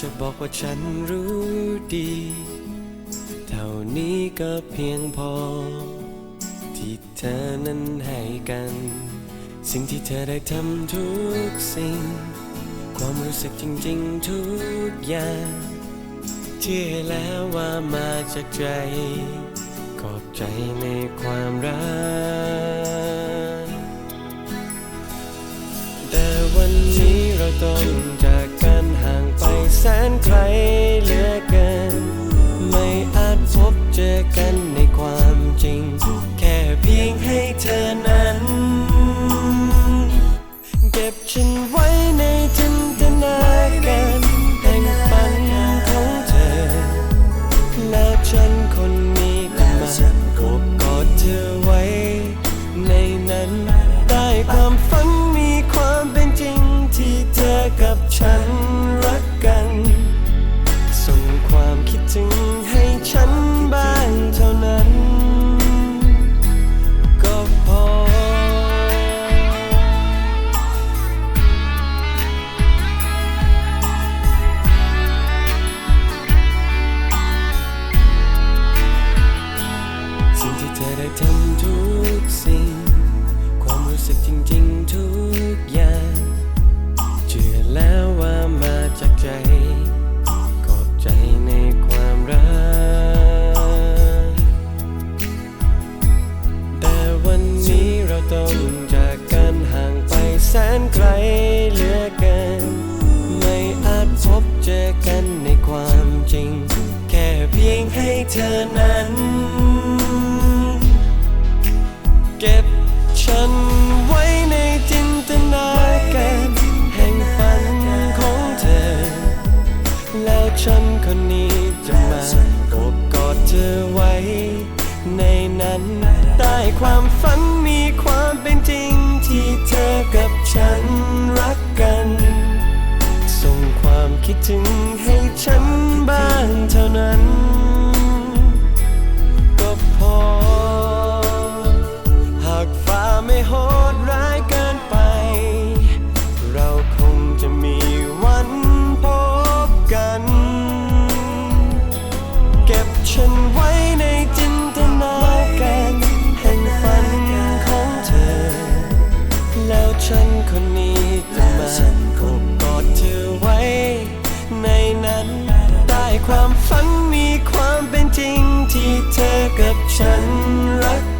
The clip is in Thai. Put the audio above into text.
จะบอกว่าฉันรู้ดี เท่านี้ก็เพียงพอ ที่เธอนั้นให้กัน สิ่งที่เธอได้ทำทุกสิ่ง ความรู้สึกจริงๆทุกอย่างเชื่อแล้วว่ามาจากใจ ขอบใจในความรัก แต่วันนี้เราต้องจ กันใน งที่เธอได้ทำทุกสิ่ง ความรู้สึกจริงๆทุกอย่างเชื่อแล้วว่ามาจากใจ ขอบใจในความรัก แต่วันนี้เราต้องจากกันห่างไปแสนไกลเหลือเกิน ไม่อาจพบเจอกันในความจริง แค่เพียงให้เธอนั้น เก็บฉันไว้ในจินตนาการแห่งฝันของเธอ แล้วฉันคนนี้จะมาโอบกอดเธอไว้ ในนั้นใต้ความฝัน หากฟ้าไม่โหดร้ายเกินไป เราคงจะมีวันพบกัน เก็บฉันไว้ในจินตนาการแห่งฝันของเธอ แล้วฉันคนนี้จะมาโอบกอดเธอไว้ ในนั้นใต้ความฝันมีความเป็นจริงที่เธอกับฉันรัก